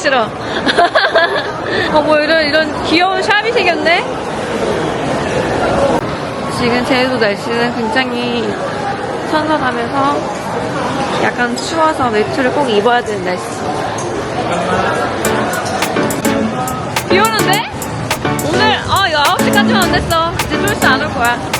싫어. 어, 뭐 이런, 이런 귀여운 샵이 생겼네? 지금 제주도 날씨는 굉장히 선선하면서 약간 추워서 외투를 꼭 입어야 되는 날씨. 비 오는데? 오늘, 아, 이거 9시까지만 안 됐어. 이제 좀 있으면 안올 거야.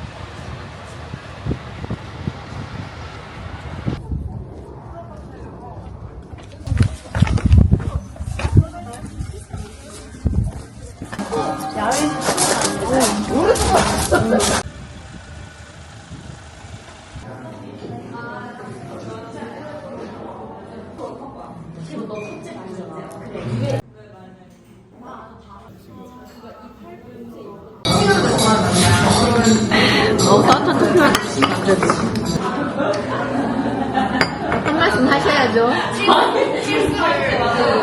하셔야죠.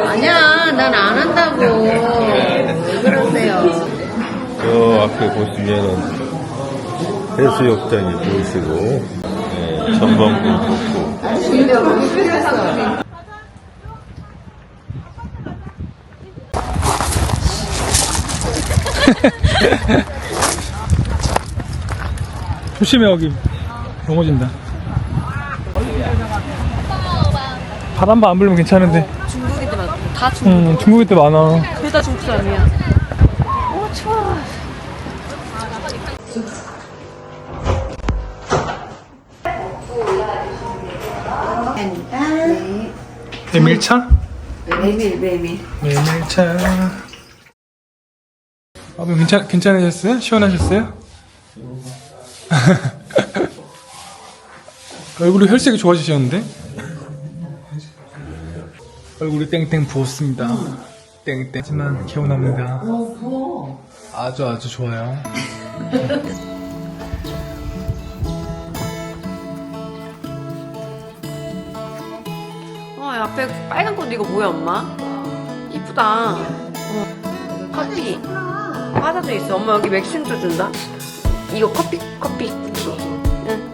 아니야, 난 안 한다고. 왜 그러세요? 저 앞에 보시면은 해수욕장이 보이시고, 네, 전방도 좋고, 조심해 여기 넘어진다 바람만 안 불면 괜찮은데 중국인들 많아. 다 중국. 음, 중국에 때 많아 둘 다 중국 사람이야. 오, 추워. 메밀차? 메밀, 메밀. 메밀차 아, 뭐 괜찮, 괜찮으셨어요? 시원하셨어요? 얼굴이 혈색이 좋아지셨는데? 얼굴이 땡땡 부었습니다 땡땡 하지만 개운합니다 아주 아주 좋아요 어, 야, 앞에 빨간 꽃 이거 뭐야, 엄마? 이쁘다. 어. 커피. 과자도 있어. 엄마 여기 맥심도 준다. 이거 커피, 커피. 응.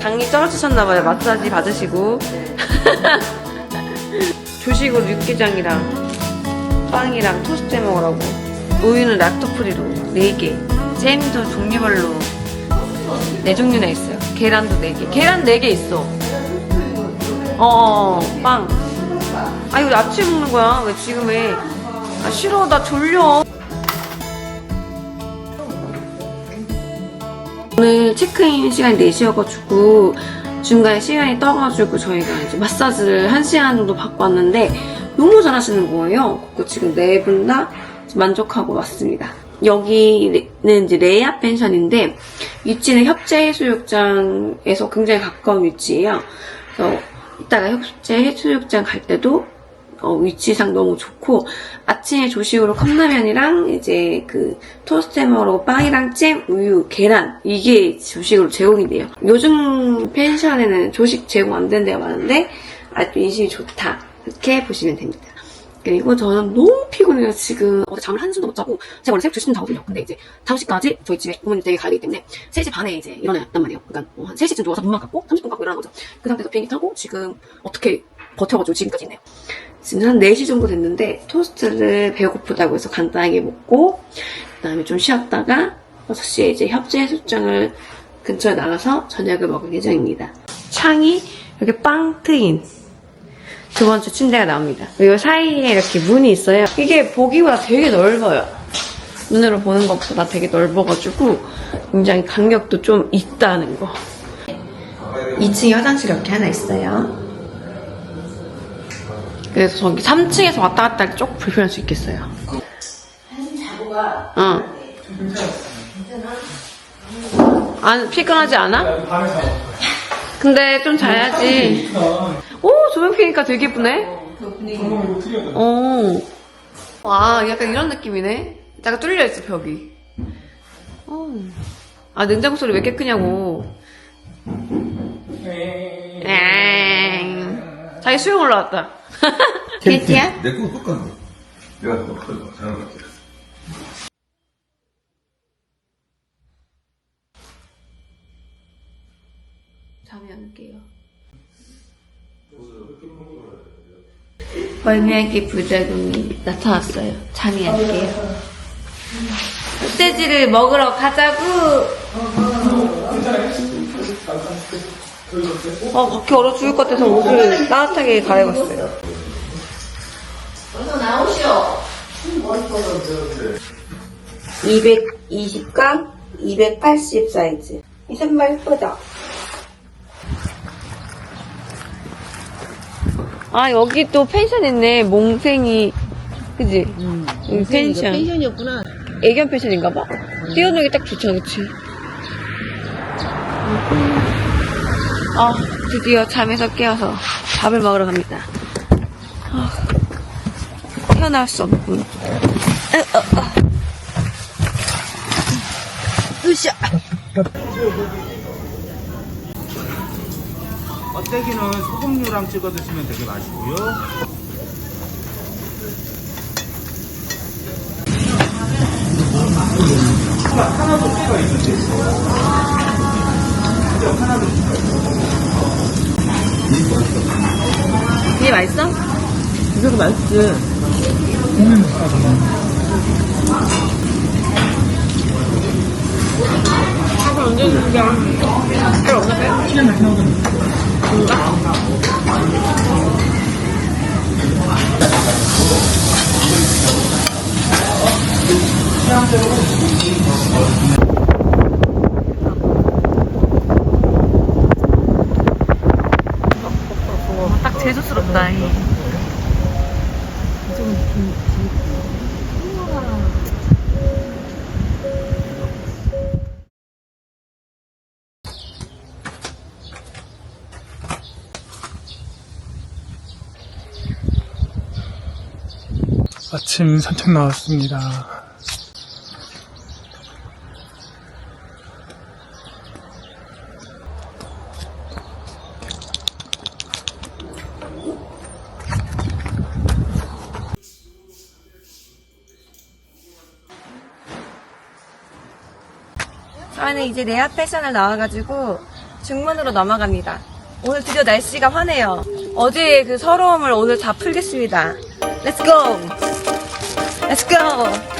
당이 떨어지셨나봐요. 마사지 받으시고. 조식으로 육개장이랑 빵이랑 토스트 해 먹으라고. 우유는 락토프리로 4개. 잼도 종류별로 4종류나 있어요. 계란도 4개. 계란 4개 있어. 어, 빵. 아, 이거 아침에 먹는 거야. 왜 지금 해? 아, 싫어. 나 졸려. 오늘 체크인 시간이 4시여가지고 중간에 시간이 떠가지고 저희가 이제 마사지를 1시간 정도 받고 왔는데 너무 잘하시는 거예요. 그리고 지금 네 분 다 만족하고 왔습니다. 여기는 이제 레이아 펜션인데 위치는 협재 해수욕장에서 굉장히 가까운 위치예요. 그래서 이따가 협재 해수욕장 갈 때도 어, 위치상 너무 좋고 아침에 조식으로 컵라면이랑 이제 그 토스트 해먹으러 빵이랑 잼, 우유, 계란 이게 조식으로 제공이 돼요. 요즘 펜션에는 조식 제공 안 되는 데가 많은데 아주 인심이 좋다. 이렇게 보시면 됩니다. 그리고 저는 너무 피곤해요 지금. 어제 잠을 한숨도 못 자고 제가 원래 새벽 2시쯤 자거든요. 근데 이제 5시까지 저희 집에 부모님 댁에 가야 되기 때문에 3시 반에 이제 일어났단 말이에요. 그러니까 뭐 한 3시쯤 누워서 눈만 감고 30분 감고 일어나는 거죠. 그 상태에서 비행기 타고 지금 어떻게 버텨가지고 지금까지 있네요 지금 한 4시 정도 됐는데 토스트를 배고프다고 해서 간단하게 먹고 그 다음에 좀 쉬었다가 6시에 이제 협재 해수장을 근처에 나가서 저녁을 먹을 예정입니다. 창이 이렇게 빵 트인 두 번째 침대가 나옵니다. 그리고 사이에 이렇게 문이 있어요. 이게 보기보다 되게 넓어요. 눈으로 보는 것보다 되게 넓어가지고 굉장히 간격도 좀 있다는 거. 2층에 화장실 이렇게 하나 있어요. 그래서 저기 3층에서 왔다 갔다 할 때 조금 불편할 수 있겠어요. 응. 안 피곤하지 않아? 근데 좀 자야지. 오, 조명 켜니까 되게 예쁘네. 어. 와, 약간 이런 느낌이네. 약간 뚫려 있어, 벽이. 어. 아, 냉장고 소리 왜 이렇게 크냐고. 엥. 자기 수영 올라왔다. 켄티야? 내거 똑같네. 내가 똑같아. 잘하는 거 잠이 안 깨요. 멀미하기 부작용이 나타났어요. 잠이 안 깨요. 흑돼지를 먹으러 가자고! 어, 그렇게 얼어 죽을 것 같아서 옷을 따뜻하게 갈아입었어요. 어서 나오시오! 220과 280 사이즈. 이 신발 예쁘다. 아, 여기 또 펜션 있네. 몽생이. 그지? 여기 펜션. 펜션이었구나. 애견 펜션인가 봐. 뛰어놀기 딱 좋죠, 그치? 아, 드디어 잠에서 깨어서 밥을 먹으러 갑니다. 아, 태어날 수 없군. 으, 어, 어. 으쌰. 껍데기는 소금류랑 찍어 드시면 되게 맛있고요. 이게 맛있어? 이거 맛있지. 밥을 언제 주는 거야? 별 없나 봐요? 딱 아침 산책 나왔습니다. 저희는 이제 내야 패션을 나와가지고 중문으로 넘어갑니다. 오늘 드디어 날씨가 화네요. 어제의 그 서러움을 오늘 다 풀겠습니다. Let's go! Let's go!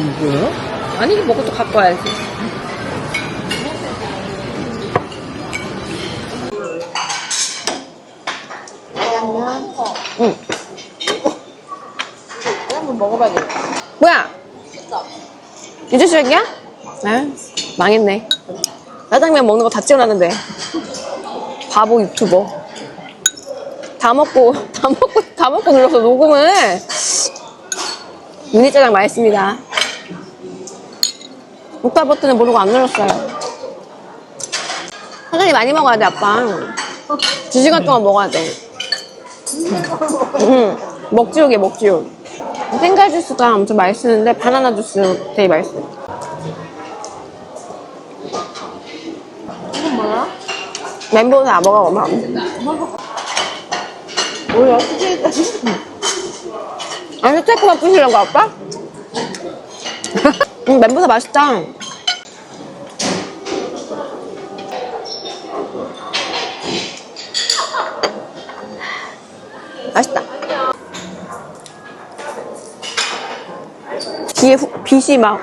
먹고 되나? 아니, 먹고 또 갖고 와야지. 응. 한번 먹어봐야 돼. 뭐야? 유주식이야? 아, 망했네. 짜장면 먹는 거 다 찍어놨는데. 바보 유튜버. 다 먹고, 다 먹고, 다 먹고 눌렀어, 녹음을. 유니 짜장 맛있습니다. 녹화 버튼을 모르고 안 눌렀어요. 사장님 많이 먹어야 돼, 아빠. 두 시간 동안 먹어야 돼. 응, 먹지옥이야, 먹지옥. 생갈 주스가 엄청 맛있는데 바나나 주스 되게 맛있어요. 이건 뭐야? 멤버는 먹어, 엄마. 뭐야, 수제까지? 아니, 스테이크만 부시려고, 아빠? 음, 멤버사 맛있다. 맛있다. 뒤에 후- 빛이 막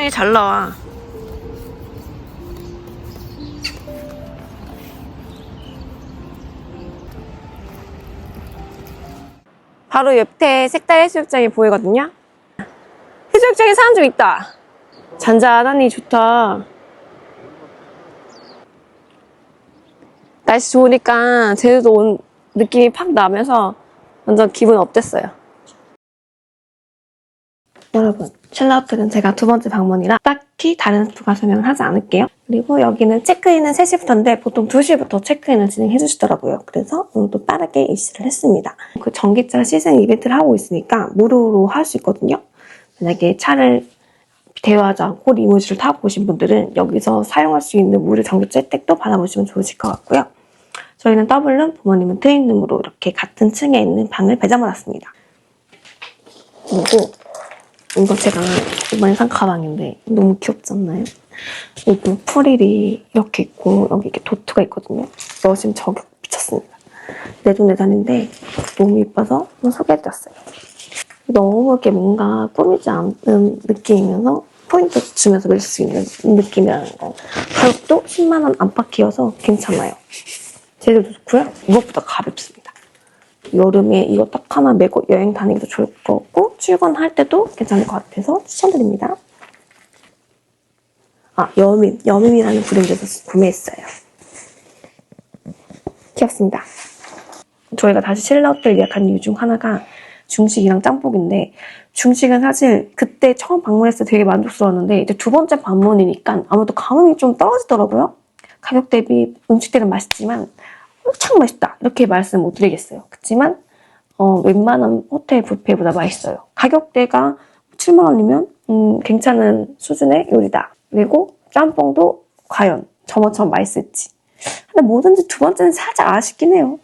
핸드폰이 잘 나와. 바로 옆에 색달 해수욕장이 보이거든요. 해수욕장에 사람 좀 있다. 잔잔하니 좋다. 날씨 좋으니까 제주도 온 느낌이 팍 나면서 완전 기분 업됐어요. 여러분, 신라호텔은 제가 두 번째 방문이라 딱히 다른 부가 설명을 하지 않을게요. 그리고 여기는 체크인은 3시부터인데 보통 2시부터 체크인을 진행해 주시더라고요. 그래서 오늘도 빠르게 입실을 했습니다. 그 전기차 시승 이벤트를 하고 있으니까 무료로 할 수 있거든요. 만약에 차를 대여하지 않고 리무진을 타고 오신 분들은 여기서 사용할 수 있는 무료 전기차 혜택도 받아보시면 좋으실 것 같고요. 저희는 더블룸, 부모님은 트윈룸으로 이렇게 같은 층에 있는 방을 배정받았습니다. 그리고 이거 제가 이번에 산 가방인데 너무 귀엽지 않나요? 여기 프릴이 이렇게 있고 여기 이렇게 도트가 있거든요. 여심 저격 미쳤습니다. 내 돈 내산인데 너무 예뻐서 소개해드렸어요. 너무 이렇게 뭔가 꾸미지 않는 느낌이면서 포인트 주면서 멜수 있는 느낌이라는 거. 가격도 10만 원 안팎이어서 괜찮아요. 재질도 좋고요. 무엇보다 가볍습니다. 여름에 이거 딱 하나 메고 여행 다니기도 좋을 것 같고 출근할 때도 괜찮을 것 같아서 추천드립니다. 아, 여민. 여민이라는 브랜드에서 구매했어요. 귀엽습니다. 저희가 다시 신라 호텔 예약한 이유 중 하나가 중식이랑 짬뽕인데 중식은 사실 그때 처음 방문했을 때 되게 만족스러웠는데 이제 두 번째 방문이니까 아무래도 감흥이 좀 떨어지더라고요. 가격 대비 음식들은 맛있지만 엄청 맛있다 이렇게 말씀 못 드리겠어요. 그렇지만 어, 웬만한 호텔 뷔페보다 맛있어요. 가격대가 7만 원이면 음, 괜찮은 수준의 요리다. 그리고 짬뽕도 과연 저번처럼 맛있을지. 근데 뭐든지 두 번째는 살짝 아쉽긴 해요.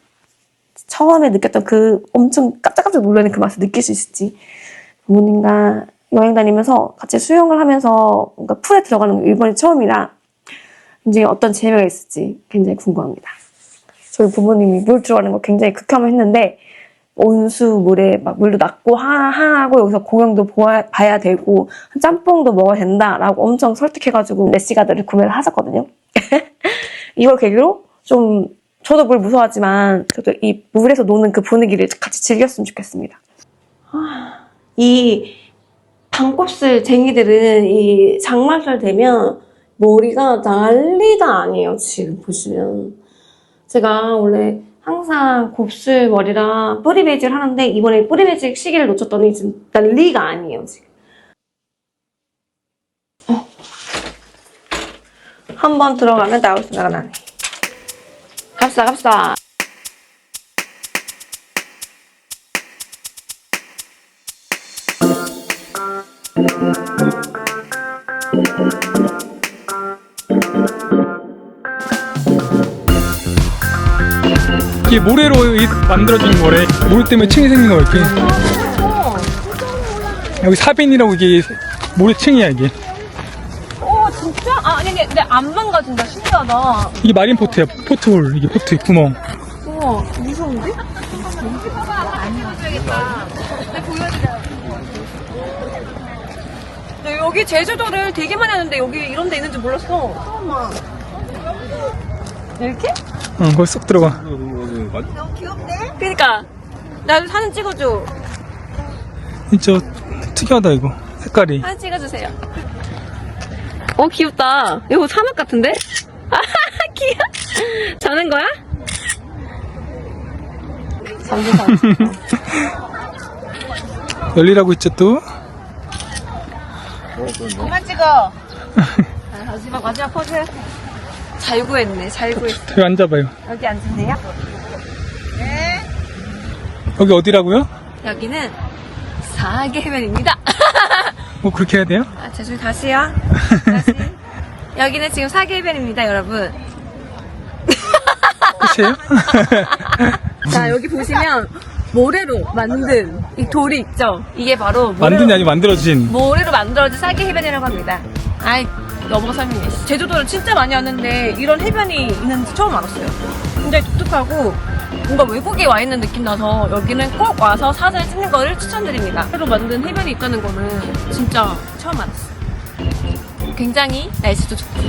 처음에 느꼈던 그 엄청 깜짝깜짝 놀라는 그 맛을 느낄 수 있을지. 부모님과 여행 다니면서 같이 수영을 하면서 뭔가 풀에 들어가는 게 이번이 처음이라 굉장히 어떤 재미가 있을지 굉장히 궁금합니다. 저희 부모님이 물 들어가는 거 굉장히 극혐을 했는데 온수 물에 막 물도 낮고 하, 하고 여기서 공연도 보아, 봐야 되고 짬뽕도 먹어야 된다라고 엄청 설득해가지고 레시가드를 구매를 하셨거든요. 이걸 계기로 좀 저도 물 무서워하지만 그래도 이 물에서 노는 그 분위기를 같이 즐겼으면 좋겠습니다. 아, 이 방곱슬 쟁이들은 이 장마철 되면 머리가 난리가 아니에요. 지금 보시면 제가 원래 항상 곱슬 머리랑 뿌리 베이직을 하는데 이번에 뿌리 베이직 시기를 놓쳤더니 지금 난리가 아니에요. 지금. 어. 한 번 들어가면 나올 생각은 안 해. 갑시다, 갑시다. 이게 모래로 이- 만들어진 거래. 모래 때문에 층이 생긴 거 이렇게. 여기 사빈이라고 이게 모래층이야 이게. 오, 진짜? 아, 아니, 근데 안 망가진다. 신기하다. 이게 마린 포트야. 포트홀 이게 포트 구멍. 우와, 무서운데? 네, 여기 제주도를 되게 많이 하는데 여기 이런 데 있는지 몰랐어. 처음 이렇게? 응, 거기 쏙 들어가. 그니까. 나도 사진 찍어줘. 진짜 특이하다 이거. 색깔이. 사진 찍어주세요. 어, 귀엽다. 이거 사막 같은데? 아, 귀여워. 자는 거야? 열리라고 있죠 또. 그만 찍어. 아, 마지막, 마지막 포즈. 잘 구했네, 잘 구했어. 여기 앉아봐요. 여기 앉으세요. 여기 어디라고요? 여기는 사계 해변입니다. 뭐 그렇게 해야 돼요? 아, 죄송해요. 다시요. 다시. 여기는 지금 사계 해변입니다, 여러분. 끝이에요? 자, 여기 보시면 모래로 만든 이 돌이 있죠? 이게 바로 모래로, 만든이 아니고 만들어진. 모래로 만들어진 사계 해변이라고 합니다. 아이, 너무 설명해. 제주도를 진짜 많이 왔는데 이런 해변이 있는지 처음 알았어요. 굉장히 독특하고 뭔가 외국에 와 있는 느낌 나서 여기는 꼭 와서 사진을 찍는 거를 추천드립니다. 모래로 만든 해변이 있다는 거는 진짜 처음 알았어요. 굉장히 날씨도 좋고